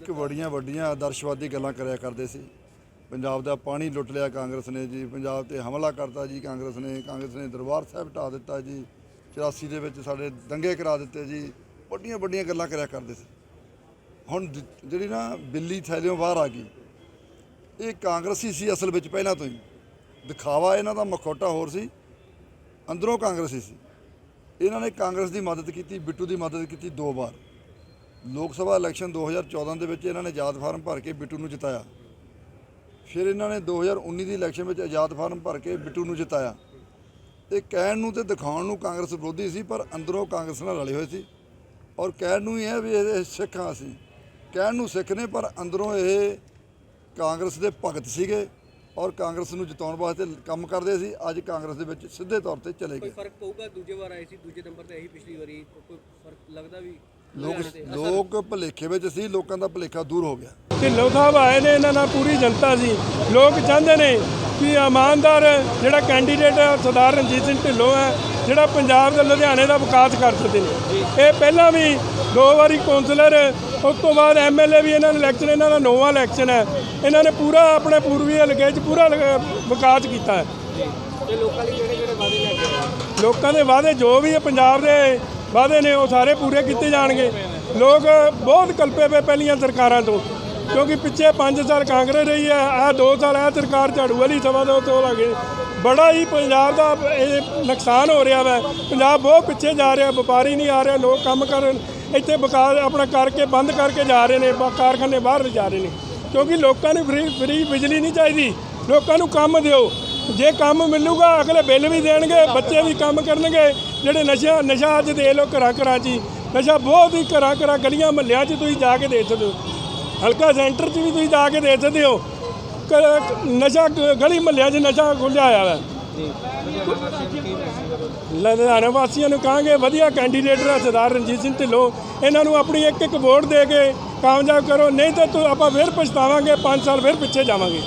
ਇੱਕ ਵੱਡੀਆਂ ਆਦਰਸ਼ਵਾਦੀ ਗੱਲਾਂ ਕਰਿਆ ਕਰਦੇ ਸੀ। ਪੰਜਾਬ ਦਾ ਪਾਣੀ ਲੁੱਟ ਲਿਆ ਕਾਂਗਰਸ ਨੇ ਜੀ, ਪੰਜਾਬ ਤੇ ਹਮਲਾ ਕਰਤਾ ਜੀ ਕਾਂਗਰਸ ਨੇ ਕਾਂਗਰਸ ਨੇ ਦਰਬਾਰ ਸਾਹਿਬ ਢਾ ਦਿੱਤਾ ਜੀ 84 ਦੇ ਵਿੱਚ ਸਾਡੇ ਦੰਗੇ ਕਰਾ ਦਿੱਤੇ ਜੀ, ਵੱਡੀਆਂ ਵੱਡੀਆਂ ਗੱਲਾਂ ਕਰਿਆ ਕਰਦੇ ਸੀ। ਹੁਣ ਜਿਹੜੀ ਨਾ ਬਿੱਲੀ ਥੈਲਿਓਂ ਬਾਹਰ ਆ ਗਈ, ਇਹ ਕਾਂਗਰਸੀ ਸੀ ਅਸਲ ਵਿੱਚ ਪਹਿਲਾਂ ਤੋਂ ਹੀ। ਦਿਖਾਵਾ ਇਹਨਾਂ ਦਾ ਮਖੌਟਾ ਹੋਰ ਸੀ, ਅੰਦਰੋਂ ਕਾਂਗਰਸੀ ਸੀ। ਇਹਨਾਂ ਨੇ ਕਾਂਗਰਸ ਦੀ ਮਦਦ ਕੀਤੀ, ਬਿੱਟੂ ਦੀ ਮਦਦ ਕੀਤੀ ਦੋ ਵਾਰ। ਲੋਕ ਸਭਾ ਇਲੈਕਸ਼ਨ 2014 ਦੇ ਵਿੱਚ ਇਹਨਾਂ ਨੇ ਆਜ਼ਾਦ ਫਾਰਮ ਭਰ ਕੇ ਬਿੱਟੂ ਨੂੰ ਜਿਤਾਇਆ। ਫਿਰ ਇਹਨਾਂ ਨੇ 2019 ਦੀ ਇਲੈਕਸ਼ਨ ਵਿੱਚ ਆਜ਼ਾਦ ਫਾਰਮ ਭਰ ਕੇ ਬਿੱਟੂ ਨੂੰ ਜਿਤਾਇਆ। ਇਹ ਕਹਿਣ ਨੂੰ ਤੇ ਦਿਖਾਉਣ ਨੂੰ ਕਾਂਗਰਸ ਵਿਰੋਧੀ ਸੀ, ਪਰ ਅੰਦਰੋਂ ਕਾਂਗਰਸ ਨਾਲ ਰਲੇ ਹੋਏ ਸੀ। ਔਰ ਕਹਿਣ ਨੂੰ ਹੀ ਹੈ ਵੀ ਇਹ ਸਿੱਖ ਹਾਂ ਅਸੀਂ। ਕਹਿਣ ਨੂੰ ਸਿੱਖ ਨੇ, ਪਰ ਅੰਦਰੋਂ ਇਹ ਕਾਂਗਰਸ ਦੇ ਭਗਤ ਸੀਗੇ ਔਰ ਕਾਂਗਰਸ ਨੂੰ ਜਿਤਾਉਣ ਵਾਸਤੇ ਕੰਮ ਕਰਦੇ ਸੀ। ਅੱਜ ਕਾਂਗਰਸ ਦੇ ਵਿੱਚ ਸਿੱਧੇ ਤੌਰ ਤੇ ਚਲੇ ਕੋਈ ਗਏ ਫ਼ਰਕ ਪਊਗਾ? ਦੂਜੇ ਵਾਰ ਆਏ ਸੀ, ਦੂਜੇ ਨੰਬਰ ਤੇ ਇਹੀ ਪਿਛਲੀ ਵਾਰੀ ਕੋਈ ਫ਼ਰਕ ਲੱਗਦਾ ਵੀ ਲੋਕ ਲੋਕ ਭੁਲੇਖੇ ਵਿੱਚ ਸੀ ਲੋਕਾਂ ਦਾ ਭੁਲੇਖਾ ਦੂਰ ਹੋ ਗਿਆ। ਢਿੱਲੋਂ ਸਾਹਿਬ ਆਏ ਨੇ ਇਹਨਾਂ ਨਾਲ ਪੂਰੀ ਜਨਤਾ ਸੀ। ਲੋਕ ਚਾਹੁੰਦੇ ਨੇ ਕਿ ਇਮਾਨਦਾਰ ਜਿਹੜਾ ਕੈਂਡੀਡੇਟ ਹੈ ਸਰਦਾਰ ਰਣਜੀਤ ਸਿੰਘ ਢਿੱਲੋਂ ਹੈ ਜਿਹੜਾ ਪੰਜਾਬ ਦੇ ਲੁਧਿਆਣੇ ਦਾ ਵਿਕਾਸ ਕਰ ਸਕਦੇ ਨੇ ਇਹ ਪਹਿਲਾਂ ਵੀ ਦੋ ਵਾਰੀ ਕੌਂਸਲਰ ਉਸ ਤੋਂ ਬਾਅਦ ਐਮਐਲਏ ਵੀ ਇਹਨਾਂ ਨੇ ਇਲੈਕਸ਼ਨ ਇਹਨਾਂ ਦਾ ਨੌਵਾਂ ਇਲੈਕਸ਼ਨ ਹੈ। ਇਹਨਾਂ ਨੇ ਪੂਰਾ ਆਪਣੇ ਪੂਰਬੀ ਹਲਕੇ 'ਚ ਪੂਰਾ ਵਿਕਾਸ ਕੀਤਾ ਹੈ। ਤੇ ਲੋਕਾਂ ਲਈ ਕਿਹੜੇ ਕਿਹੜੇ ਵਾਅਦੇ ਲੈ ਕੇ ਆਏ? ਲੋਕਾਂ ਦੇ ਵਾਅਦੇ ਜੋ ਵੀ ਹੈ ਪੰਜਾਬ ਦੇ ਵਾਅਦੇ ਨੇ, ਉਹ ਸਾਰੇ ਪੂਰੇ ਕੀਤੇ ਜਾਣਗੇ। ਲੋਕ ਬਹੁਤ ਕਲਪੇ ਪਏ ਪਹਿਲੀਆਂ ਸਰਕਾਰਾਂ ਤੋਂ, ਕਿਉਂਕਿ ਪਿੱਛੇ 5 ਸਾਲ ਕਾਂਗਰਸ ਰਹੀ ਹੈ, ਆਹ 2 ਸਾਲ ਇਹ ਸਰਕਾਰ ਝਾੜੂ ਵਾਲੀ ਸਭਾ ਦੇ ਉੱਤੇ ਉਹ ਲੱਗੇ ਬੜਾ ਹੀ ਪੰਜਾਬ ਦਾ ਇਹ ਨੁਕਸਾਨ ਹੋ ਰਿਹਾ ਵਾ। ਪੰਜਾਬ ਬਹੁਤ ਪਿੱਛੇ ਜਾ ਰਿਹਾ, ਵਪਾਰੀ ਨਹੀਂ ਆ ਰਿਹਾ, ਲੋਕ ਕੰਮ ਕਰਨ, ਇੱਥੇ ਵਿਕਾਸ ਆਪਣਾ ਕਰਕੇ ਬੰਦ ਕਰਕੇ ਜਾ ਰਹੇ ਨੇ ਕਾਰਖਾਨੇ ਬਾਹਰ ਜਾ ਰਹੇ ਨੇ। ਕਿਉਂਕਿ ਲੋਕਾਂ ਨੂੰ ਫ੍ਰੀ ਫ੍ਰੀ ਬਿਜਲੀ ਨਹੀਂ ਚਾਹੀਦੀ। ਲੋਕਾਂ ਨੂੰ ਕੰਮ ਦਿਓ। ਜੇ ਕੰਮ ਮਿਲੂਗਾ, ਅਗਲੇ ਬਿੱਲ ਵੀ ਦੇਣਗੇ, ਬੱਚੇ ਵੀ ਕੰਮ ਕਰਨਗੇ। ਜਿਹੜੇ ਨਸ਼ਾ ਨਸ਼ਾ ਅੱਜ ਦੇ ਲੋ ਘਰਾਂ ਘਰਾਂ 'ਚ ਹੀ। ਨਸ਼ਾ ਬਹੁਤ ਹੀ ਘਰਾਂ ਘਰਾਂ, ਗਲੀਆਂ ਮਹੱਲਿਆਂ 'ਚ ਤੁਸੀਂ ਜਾ ਕੇ ਦੇਖ ਸਕਦੇ ਹੋ। ਹਲਕਾ ਸੈਂਟਰ 'ਚ ਵੀ ਤੁਸੀਂ ਜਾ ਕੇ ਦੇਖ ਸਕਦੇ ਹੋ। ਕ- ਨਸ਼ਾ ਗਲੀ ਮਹੱਲਿਆਂ 'ਚ ਨਸ਼ਾ ਖੁੱਲਿਆ ਹੋਇਆ ਵਾ। ਲੁਧਿਆਣਾ ਵਾਸੀਆਂ ਨੂੰ ਕਹਾਂਗੇ, ਵਧੀਆ ਕੈਂਡੀਡੇਟ ਦਾ ਸਰਦਾਰ ਰਣਜੀਤ ਸਿੰਘ ਢਿੱਲੋਂ, ਇਹਨਾਂ ਨੂੰ ਆਪਣੀ ਇੱਕ ਇੱਕ ਵੋਟ ਦੇ ਕੇ ਕਾਮਯਾਬ ਕਰੋ। ਨਹੀਂ ਤਾਂ ਤੂੰ, ਆਪਾਂ ਫਿਰ ਪਛਤਾਵਾਂਗੇ 5 ਸਾਲ ਫਿਰ ਪਿੱਛੇ ਜਾਵਾਂਗੇ।